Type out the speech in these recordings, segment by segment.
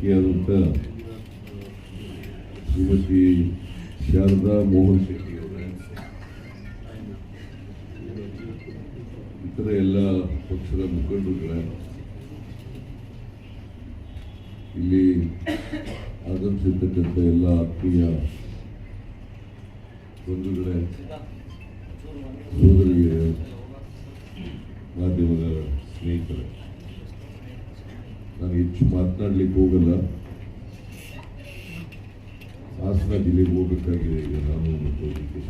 ಶಾಸಕಿಯಾದಂಥ ಶ್ರೀಮತಿ ಶಾರದಾ ಮೋಹನ್ ಶೆಟ್ಟಿ ಅವರ. ಇತರ ಎಲ್ಲ ಪಕ್ಷದ ಮುಖಂಡರುಗಳ, ಇಲ್ಲಿ ಆಗಮಿಸಿರ್ತಕ್ಕಂಥ ಎಲ್ಲ ಆತ್ಮೀಯ ಬಂಧುಗಳೇ ಸೋದರಿಗೆ ಮಾಧ್ಯಮದ ಸ್ನೇಹಿತರೆ. ನಾನು ಹೆಚ್ಚು ಮಾತನಾಡ್ಲಿಕ್ಕೆ ಹೋಗಲ್ಲ. ಹಾಸನ ಜಿಲ್ಲೆಗೆ ಹೋಗಬೇಕಾಗಿದೆ ಈಗ ನಾನು ಮತ್ತು ಡಿ ಕೆ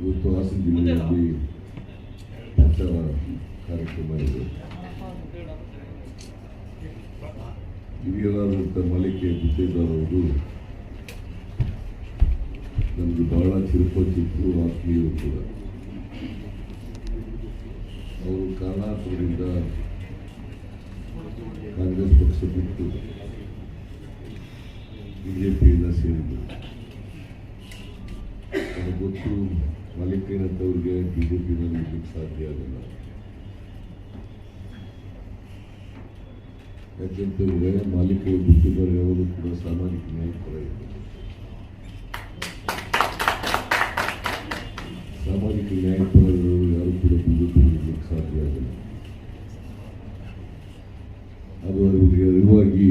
ಇವತ್ತು ಹಾಸನ ಜಿಲ್ಲೆಯಲ್ಲಿ ಪ್ರಚಾರ ಕಾರ್ಯಕ್ರಮ ಇದೆ. ಹಿರಿಯರಾದಂಥ ಮಲಿಕೆ ಗುತ್ತೇದಾರ್ ಅವರು ನನಗೆ ಬಹಳ ಚಿರಪರಿಚಿತರು ಆತ್ಮೀಯರು ಕೂಡ. ಅವರು ಕಾರಣಾಂತರದಿಂದ ಕಾಂಗ್ರೆಸ್ ಪಕ್ಷ ಬಿಟ್ಟು ಬಿಜೆಪಿಯಿಂದ ಸೇರಿದರು ನನಗೆ ಗೊತ್ತು ಮಲ್ಲಿಕೇನಂತವ್ರಿಗೆ ಬಿಜೆಪಿನಲ್ಲಿ ಇರ್ಲಿಕ್ಕೆ ಸಾಧ್ಯ ಆಗಲ್ಲ. ಯಾಕೆಂತಂದರೆ ಮಾಲಿಕೆ ಬಿಟ್ಟಿದ್ದಾರೆ ಅವರು ಕೂಡ ಸಾಮಾಜಿಕ ನ್ಯಾಯ ಪರ ಇದ್ದಾರೆ ಸಾಮಾಜಿಕ ನ್ಯಾಯ ಕೂಡ ಬಿಜೆಪಿ ಇರ್ಲಿಕ್ಕೆ ಸಾಧ್ಯ ಆಗಿಲ್ಲ ಅದು ಅವರಿಗೆ ಅರಿವಾಗಿ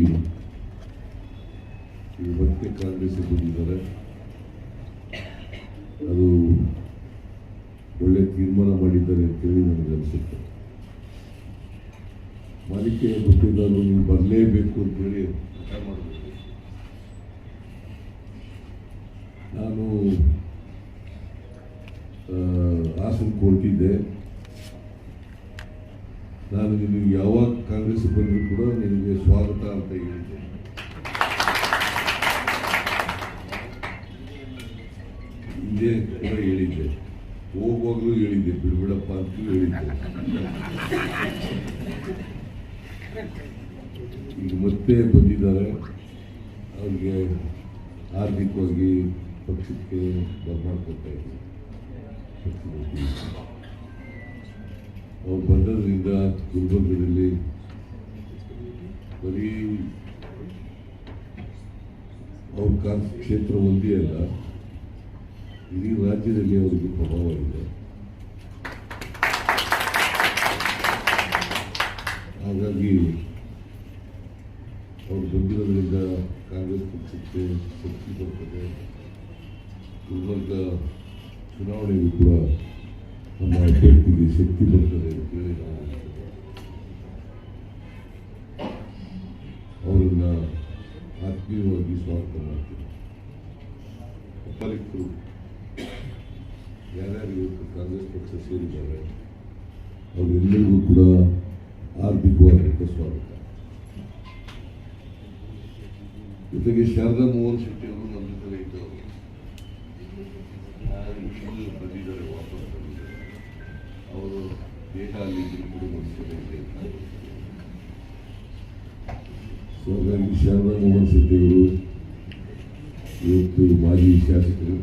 ಈಗ ಮತ್ತೆ ಕಾಂಗ್ರೆಸ್ ಬಂದಿದ್ದಾರೆ ಅದು ಒಳ್ಳೆ ತೀರ್ಮಾನ ಮಾಡಿದ್ದಾರೆ ಅಂತೇಳಿ ನನಗೆ ಅನಿಸುತ್ತೆ ಮಾಲಿಕೆ ಗೊತ್ತಿದ್ದವರು ನೀವು ಬರಲೇಬೇಕು ಅಂತೇಳಿ ನಾನು ಹಾಸನ ಕೊಟ್ಟಿದ್ದೆ ನಾನು ನಿನಗೆ ಯಾವಾಗ ಕಾಂಗ್ರೆಸ್ ಬಂದರೂ ಕೂಡ ನಿನಗೆ ಸ್ವಾಗತ ಅಂತ ಹೇಳಿದ್ದೆ ಹಿಂದೆ ಕೂಡ ಹೇಳಿದ್ದೆ. ಹೋಗುವಾಗಲೂ ಹೇಳಿದ್ದೆ, ಬಿಡ್ಬಿಡಪ್ಪ ಅಂತ ಹೇಳಿದ್ದೆ. ಈಗ ಮತ್ತೆ ಬಂದಿದ್ದಾರೆ. ಅವ್ರಿಗೆ ಆರ್ಥಿಕವಾಗಿ ಪಕ್ಷಕ್ಕೆ ಬರ್ಮಾಡ್ಕೊತಾ ಇದ್ದಾರೆ. ಪಕ್ಷದ ವತಿಯಿಂದ. ಅವ್ರು ಬಂದದ್ರಿಂದ ಗುಲ್ಬರ್ಗದಲ್ಲಿ ಬರೀ ಅವ್ರ ಕಾ ಕ್ಷೇತ್ರ ಒಂದೇ ಅಲ್ಲ ಇಡೀ ರಾಜ್ಯದಲ್ಲಿ ಅವರಿಗೆ ಪ್ರಭಾವ ಇದೆ ಹಾಗಾಗಿ ಅವರು ಬಂದಿರೋದ್ರಿಂದ ಕಾಂಗ್ರೆಸ್ ಪಕ್ಷಕ್ಕೆ ಶಕ್ತಿ ಬರ್ತದೆ ಗುಲ್ಬರ್ಗ ಚುನಾವಣೆಗೂ ಕೂಡ ನಮ್ಮ ಅಭ್ಯರ್ಥಿಗೆ ಶಕ್ತಿ ಬರ್ತದೆ ಅಂತೇಳಿ ನಾವು ಅವರನ್ನ ಆತ್ಮೀಯವಾಗಿ ಸ್ವಾಗತ ಮಾಡ್ತೀವಿ ಒಬ್ಬರಿಬ್ಬರು ಯಾರ್ಯಾರು ಇವತ್ತು ಕಾಂಗ್ರೆಸ್ ಪಕ್ಷ ಸೇರಿದ್ದಾರೆ, ಅವರೆಲ್ಲರಿಗೂ ಕೂಡ ಆರ್ಥಿಕವಾದಂಥ ಸ್ವಾಗತ. ಜೊತೆಗೆ ಶಾರದಾ ಮೋಹನ್ ಶೆಟ್ಟಿ ಅವರು ಸೊ ಹಾಗಾಗಿ ಶಾರದಾ ಮೋಹನ್ ಶೆಟ್ಟಿ ಅವರು ಇವತ್ತು ಮಾಜಿ ಶಾಸಕರು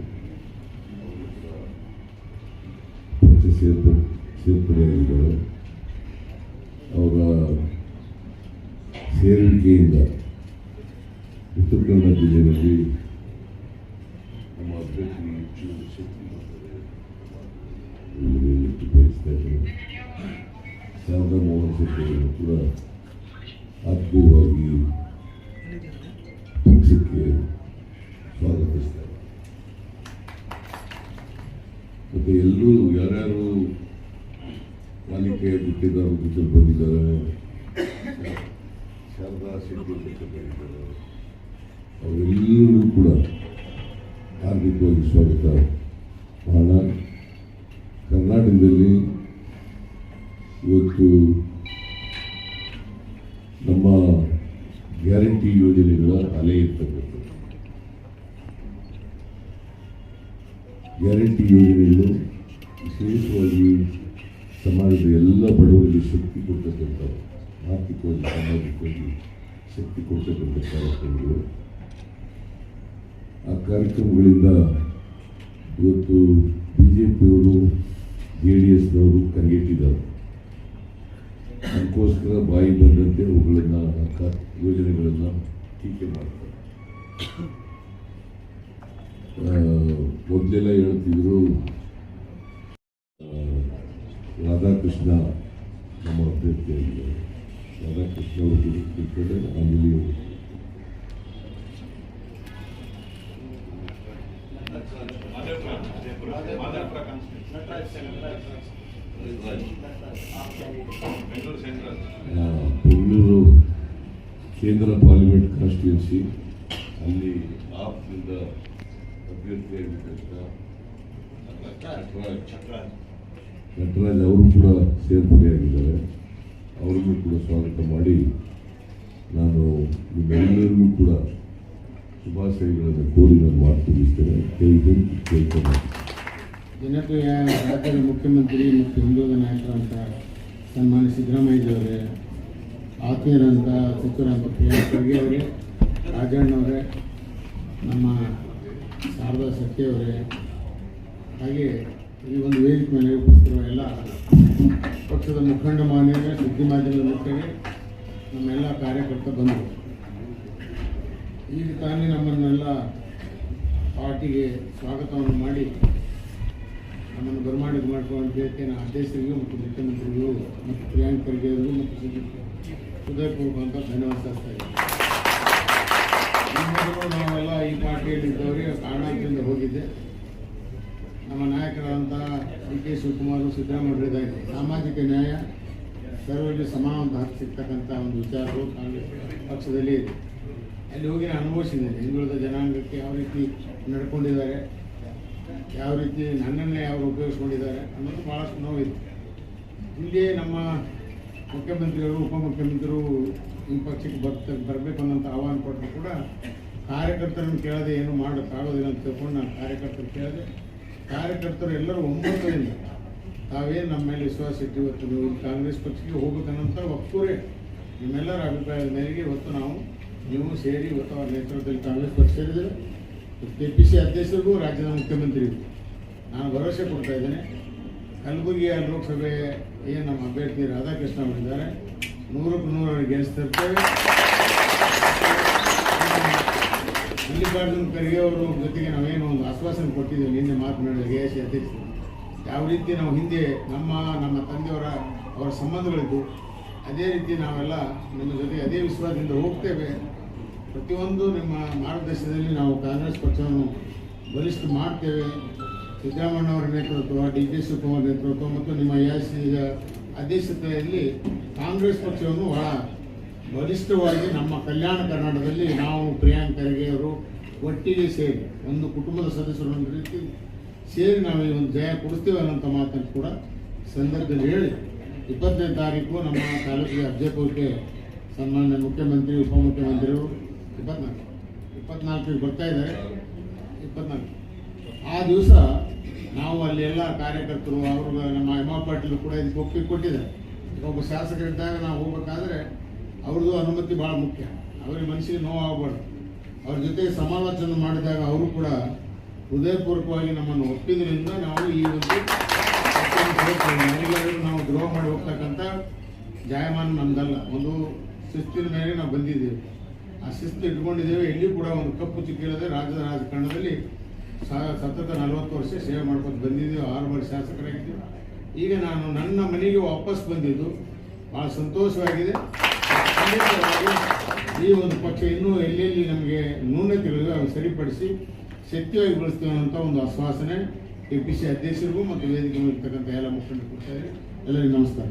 ಪಕ್ಷ ಸೇರ್ಪ, ಸೇರ್ಪಡೆಯಾಗಿದ್ದಾರೆ. ಅವರ ಸೇರುವಿಕೆಯಿಂದ ಉತ್ತರ ಕನ್ನಡ ಜಿಲ್ಲೆಯಲ್ಲಿ ನಮ್ಮ ಅಭ್ಯರ್ಥಿ ಹೆಚ್ಚು ಶಕ್ತಿ ಬಯಸ್ತಾ ಇದ್ದಾರೆ ಶಾರದಾ ಮೋಹನ್ ಶೆಟ್ಟಿ ಕೂಡ ಆತ್ಮೀಯವಾಗಿ ಎಲ್ಲರೂ ಯಾರ್ಯಾರು ಪಾಲಿಕೆಯ ಬಿಟ್ಟಿದ್ದಾರೆ ಜೊತೆ ಬಂದಿದ್ದಾರೆ, ಶಾರದಾ ಶೆಟ್ಟಿ ಜೊತೆ ಬಂದಿದ್ದಾರೆ, ಅವರೆಲ್ಲರೂ ಕೂಡ ಹಾರ್ದಿಕವಾಗಿ ಸ್ವಾಗತ. ಬಹಳ ಕರ್ನಾಟಕದಲ್ಲಿ ಇವತ್ತು ನಮ್ಮ ಗ್ಯಾರಂಟಿ ಯೋಜನೆಗಳ ಅಲೆ ಇರ್ತಕ್ಕಂಥದ್ದು ಗ್ಯಾರಂಟಿ ಯೋಜನೆಗಳು ವಿಶೇಷವಾಗಿ ಸಮಾಜದ ಎಲ್ಲ ಬಡವರಿಗೆ ಶಕ್ತಿ ಕೊಡ್ತಕ್ಕಂಥವು ಆರ್ಥಿಕವಾಗಿ, ಸಾಮಾಜಿಕವಾಗಿ ಶಕ್ತಿ ಕೊಡ್ತಕ್ಕಂಥ ಕಾರ್ಯಕ್ರಮಗಳು. ಆ ಕಾರ್ಯಕ್ರಮಗಳಿಂದ ಇವತ್ತು ಬಿ ಜೆ ಪಿಯವರು ಜೆ ಡಿ ಎಸ್ನವರು ಕರೆಗೆಟ್ಟಿದ್ದಾರೆ. ಅದಕ್ಕೋಸ್ಕರ ಬಾಯಿ ಬಂದಂತೆ ಅವುಗಳನ್ನು ಯೋಜನೆಗಳನ್ನು ಟೀಕೆ ಮಾಡ್ತಾರೆ. ಮೊದಲೆಲ್ಲ ಹೇಳ್ತಿದ್ರು. ರಾಧಾಕೃಷ್ಣ ನಮ್ಮ ಅಭ್ಯರ್ಥಿಯಾಗಿದೆ ರಾಧಾಕೃಷ್ಣ ಅವರು ಆಮೇಲೆ ಆ, ಬೆಂಗಳೂರು ಕೇಂದ್ರ ಪಾರ್ಲಿಮೆಂಟ್ ಕಾನ್ಸ್ಟಿಟ್ಯೂನ್ಸಿ ಅಲ್ಲಿ ಆಪ್ನಿಂದ ನಟರಾಜ್ ನಟರಾಜ್ ಅವರು ಕೂಡ ಸೇರ್ಪಡೆಯಾಗಿದ್ದಾರೆ. ಅವರಿಗೂ ಕೂಡ ಸ್ವಾಗತ ಮಾಡಿ ನಾನು ನಿಮ್ಮೆಲ್ಲರಿಗೂ ಕೂಡ ಶುಭಾಶಯಗಳನ್ನು ಕೋರಿ ನಾನು ಮಾತು ಮುಗಿಸ್ತೇನೆ. ಜೈ ಕರ್ನಾಟಕ ಜನಪ್ರಿಯ ರಾಜ್ಯದ ಮುಖ್ಯಮಂತ್ರಿ ಮತ್ತು ಹಿಂದೂ ನಾಯಕರಂತ ಸನ್ಮಾನ್ಯ ಸಿದ್ದರಾಮಯ್ಯವರೇ ಆತ್ಮೀಯರಂತ ಸಚಿವರಂತ ಪ್ರಿಯಾಂಕ್ ಖರ್ಗೆ ಅವರೇ ರಾಜಣ್ಣವರೇ ನಮ್ಮ ಶಾರದಾ ಸತ್ಯವರೇ ಹಾಗೆ ಈ ಒಂದು ವೇದಿಕೆ ಮೇಲೆ ಉಪಸ್ಥಿತಿರುವ ಎಲ್ಲ ಪಕ್ಷದ ಮುಖಂಡ ಮಾನ್ಯರೇ ಸುದ್ದಿ ಮಾಧ್ಯಮದ ಮುಖ್ಯರೇ ನಮ್ಮೆಲ್ಲ ಕಾರ್ಯಕರ್ತ ಬಂದರು ಈಗ ತಾನೇ ನಮ್ಮನ್ನೆಲ್ಲ ಪಾರ್ಟಿಗೆ ಸ್ವಾಗತವನ್ನು ಮಾಡಿ, ನಮ್ಮನ್ನು ಬರಮಾಡಿದ್ದು ಮಾಡ್ಕೊಂಡು ಹೇಳ್ತೇನೆ ನಾನು ಅಧ್ಯಕ್ಷರಿಗೂ ಮತ್ತು ಮುಖ್ಯಮಂತ್ರಿಗಳು ಮತ್ತು ಅವರಿಗೂ ಮತ್ತು ಹೃದಯಪೂರ್ವಕ ಅಂತ ಧನ್ಯವಾದ ಸಲ್ಲಿಸ್ತಾ ಇದ್ದೀನಿ ಈ ಮೊದಲು ನಾವೆಲ್ಲ ಈ ಪಾರ್ಟಿಯಲ್ಲಿ ಇದ್ದವರಿಗೆ ಕಾರಣಾಂತರದಿಂದ ಹೋಗಿದ್ದೆ ನಮ್ಮ ನಾಯಕರಾದಂಥ ಡಿ ಕೆ ಶಿವಕುಮಾರ್ ಸಿದ್ದರಾಮಯ್ಯ ಸಾಮಾಜಿಕ ನ್ಯಾಯ ಸರ್ವರಿಗೆ ಸಮಾನವಾದ ಹಕ್ಕು ಸಿಗ್ತಕ್ಕಂಥ ಒಂದು ವಿಚಾರಗಳು ಕಾಂಗ್ರೆಸ್ ಪಕ್ಷದಲ್ಲಿ ಇದೆ. ಅಲ್ಲಿ ಹೋಗಿ ನಾನು ಅನುಭವಿಸಿದ್ದೇನೆ. ಹಿಂದುಳಿದ ಜನಾಂಗಕ್ಕೆ ಯಾವ ರೀತಿ ನಡ್ಕೊಂಡಿದ್ದಾರೆ, ಯಾವ ರೀತಿ ನನ್ನನ್ನೇ ಅವರು ಉಪಯೋಗಿಸ್ಕೊಂಡಿದ್ದಾರೆ ಅನ್ನೋದು ಭಾಳಷ್ಟು ನೋವಿದೆ. ಇಲ್ಲಿ ನಮ್ಮ ಮುಖ್ಯಮಂತ್ರಿಗಳು, ಉಪಮುಖ್ಯಮಂತ್ರಿಗಳು ಈ ಪಕ್ಷಕ್ಕೆ ಬರ್ತ, ಬರಬೇಕು ಅನ್ನೋಂಥ ಆಹ್ವಾನ ಕೊಟ್ಟರು ಕೂಡ ಕಾರ್ಯಕರ್ತರನ್ನು ಕೇಳದೆ ಏನು ಮಾಡೋಕ್ಕಾಗೋದಿಲ್ಲ ಅಂತ ತಿಳ್ಕೊಂಡು ನಾನು ಕಾರ್ಯಕರ್ತರು ಕೇಳಿದೆ, ಕಾರ್ಯಕರ್ತರು ಎಲ್ಲರೂ ಒಮ್ಮತದಿಂದ ತಾವೇನು ನಮ್ಮ ಮೇಲೆ ವಿಶ್ವಾಸ ಇಟ್ಟು ಇವತ್ತು ನೀವು ಕಾಂಗ್ರೆಸ್ ಪಕ್ಷಕ್ಕೆ ಹೋಗ್ಬೇಕನ್ನೋಂಥ ಒಕ್ಕೂರೇ ನಿಮ್ಮೆಲ್ಲರ ಅಭಿಪ್ರಾಯದ ಮೇರೆಗೆ ಇವತ್ತು ನಾವು, ನೀವು ಸೇರಿ ಇವತ್ತು ಅವರ ನೇತೃತ್ವದಲ್ಲಿ ಕಾಂಗ್ರೆಸ್ ಪಕ್ಷ ಸೇರಿದರೆ ಕೆ ಪಿ ಸಿ ಅಧ್ಯಕ್ಷರಿಗೂ ರಾಜ್ಯದ ಮುಖ್ಯಮಂತ್ರಿಗೂ ನಾನು ಭರವಸೆ ಕೊಡ್ತಾ ಇದ್ದೇನೆ. ಕಲಬುರಗಿಯ ಲೋಕಸಭೆ ಏನು ನಮ್ಮ ಅಭ್ಯರ್ಥಿ ರಾಧಾಕೃಷ್ಣ ಅವರಿದ್ದಾರೆ. ನೂರಕ್ಕೆ ನೂರು ಅವರಿಗೆ ಗೆಲ್ಲಿಸ್ತಿರ್ತೇವೆ ಮಲ್ಲಿಕಾರ್ಜುನ್ ಖರ್ಗೆ ಜೊತೆಗೆ ನಾವೇನು ಒಂದು ಆಶ್ವಾಸನೆ ಕೊಟ್ಟಿದ್ದೇವೆ. ನಿನ್ನೆ ಮಾತನಾಡಿದ ಎ ಎ ಸಿ ಅಧ್ಯಕ್ಷರು. ಯಾವ ರೀತಿ ನಾವು ಹಿಂದೆ ನಮ್ಮ ನಮ್ಮ ತಂದೆಯವರ, ಅವರ ಸಂಬಂಧಗಳಿದ್ದು, ಅದೇ ರೀತಿ ನಾವೆಲ್ಲ ನಿಮ್ಮ ಜೊತೆ ಅದೇ ವಿಶ್ವಾಸದಿಂದ ಹೋಗ್ತೇವೆ. ಪ್ರತಿಯೊಂದು ನಿಮ್ಮ ಮಾರ್ಗದರ್ಶನದಲ್ಲಿ ನಾವು ಕಾಂಗ್ರೆಸ್ ಪಕ್ಷವನ್ನು ಬಲಿಷ್ಠ ಮಾಡ್ತೇವೆ. ಸಿದ್ದರಾಮಣ್ಣವರ ನೇತೃತ್ವ ಡಿ ಕೆ ಶಿವಕುಮಾರ್ ನೇತೃತ್ವ ಮತ್ತು ನಿಮ್ಮ ಎಸ್ ಅಧ್ಯಕ್ಷತೆಯಲ್ಲಿ ಕಾಂಗ್ರೆಸ್ ಪಕ್ಷವನ್ನು ಬಹಳ ಬಲಿಷ್ಠವಾಗಿ ನಮ್ಮ ಕಲ್ಯಾಣ ಕರ್ನಾಟಕದಲ್ಲಿ ನಾವು ಪ್ರಿಯಾಂಕ್ ಒಟ್ಟಿಗೆ ಸೇರಿ, ಒಂದು ಕುಟುಂಬದ ಸದಸ್ಯರು ಒಂದು ರೀತಿ ಸೇರಿ ನಾವು ಈ ಒಂದು ಜಯ ಕೊಡಿಸ್ತೇವೆ ಅನ್ನೋಂಥ ಮಾತನ್ನು ಕೂಡ ಸಂದರ್ಭದಲ್ಲಿ ಹೇಳಿ, ಇಪ್ಪತ್ತನೇ ತಾರೀಕು ನಮ್ಮ ತಾಲೂಕಿಗೆ ಅಬ್ಜೆಪುರಕ್ಕೆ ಸನ್ಮಾನ್ಯ ಮುಖ್ಯಮಂತ್ರಿ ಉಪಮುಖ್ಯಮಂತ್ರಿಗಳು ಇಪ್ಪತ್ನಾಲ್ಕು ಇಪ್ಪತ್ನಾಲ್ಕಿಗೆ ಬರ್ತಾ ಇದ್ದಾರೆ. ಇಪ್ಪತ್ನಾಲ್ಕು. ಆ ದಿವಸ ನಾವು ಅಲ್ಲಿ ಎಲ್ಲ ಕಾರ್ಯಕರ್ತರು, ಅವರು ನಮ್ಮ ಎಮ್ಮ ಪಾಟೀಲ್ ಕೂಡ ಇದಕ್ಕೆ ಒಪ್ಪಿಗೆ ಕೊಟ್ಟಿದ್ದಾರೆ. ಒಬ್ಬ ಶಾಸಕರಿದ್ದಾಗ ನಾವು ಹೋಗ್ಬೇಕಾದ್ರೆ ಅವ್ರದ್ದು ಅನುಮತಿ ಭಾಳ ಮುಖ್ಯ. ಅವ್ರಿಗೆ ಮನಸ್ಸಿಗೆ ನೋವಾಗಬಾರ್ದು. ಅವ್ರ ಜೊತೆ ಸಮಾಲೋಚನೆ ಮಾಡಿದಾಗ ಅವರು ಕೂಡ ಹೃದಯಪೂರ್ವಕವಾಗಿ ನಮ್ಮನ್ನು ಒಪ್ಪಿದ್ರಿಂದ ನಾವು ಈ ಒಂದು ಮನೆಗಳಲ್ಲಿ ನಾವು ಗ್ರೋ ಮಾಡಿ ಹೋಗ್ತಕ್ಕಂಥ ಜಾಯಮಾನ ನಮ್ದಲ್ಲ. ಒಂದು ಶಿಸ್ತಿನ ಮೇಲೆ ನಾವು ಬಂದಿದ್ದೇವೆ. ಆ ಶಿಸ್ತು ಇಟ್ಕೊಂಡಿದ್ದೇವೆ. ಎಲ್ಲಿ ಕೂಡ ಒಂದು ಕಪ್ಪು ಚಿಕ್ಕಿಲ್ಲದೆ ರಾಜ್ಯದ ರಾಜಕಾರಣದಲ್ಲಿ ಸತತ ನಲವತ್ತು ವರ್ಷ ಸೇವೆ ಮಾಡ್ಕೊಂಡು ಬಂದಿದ್ದೇವೆ. ಆರು ವರ್ಷ ಶಾಸಕರಾಗಿದ್ದೇವೆ. ಈಗ ನಾನು ನನ್ನ ಮನೆಗೆ ವಾಪಸ್ ಬಂದಿದ್ದು. ಭಾಳ ಸಂತೋಷವಾಗಿದೆ. ಈ ಒಂದು ಪಕ್ಷ ಇನ್ನೂ ಎಲ್ಲೆಲ್ಲಿ ನಮಗೆ ನ್ಯೂನತೆಗಳಿವೆ ಅವು ಸರಿಪಡಿಸಿ ಶಕ್ತಿಯಾಗಿ ಬೆಳೆಸ್ತೇವೆ ಒಂದು ಆಶ್ವಾಸನೆ ಕೆ ಪಿ ಸಿ ಅಧ್ಯಕ್ಷರಿಗೂ ಮತ್ತು ವೇದಿಕೆ ಇರ್ತಕ್ಕಂಥ ಎಲ್ಲ ಮುಖಂಡರು ಕೊಡ್ತಾರೆ ಎಲ್ಲರಿಗೂ ನಮಸ್ಕಾರ.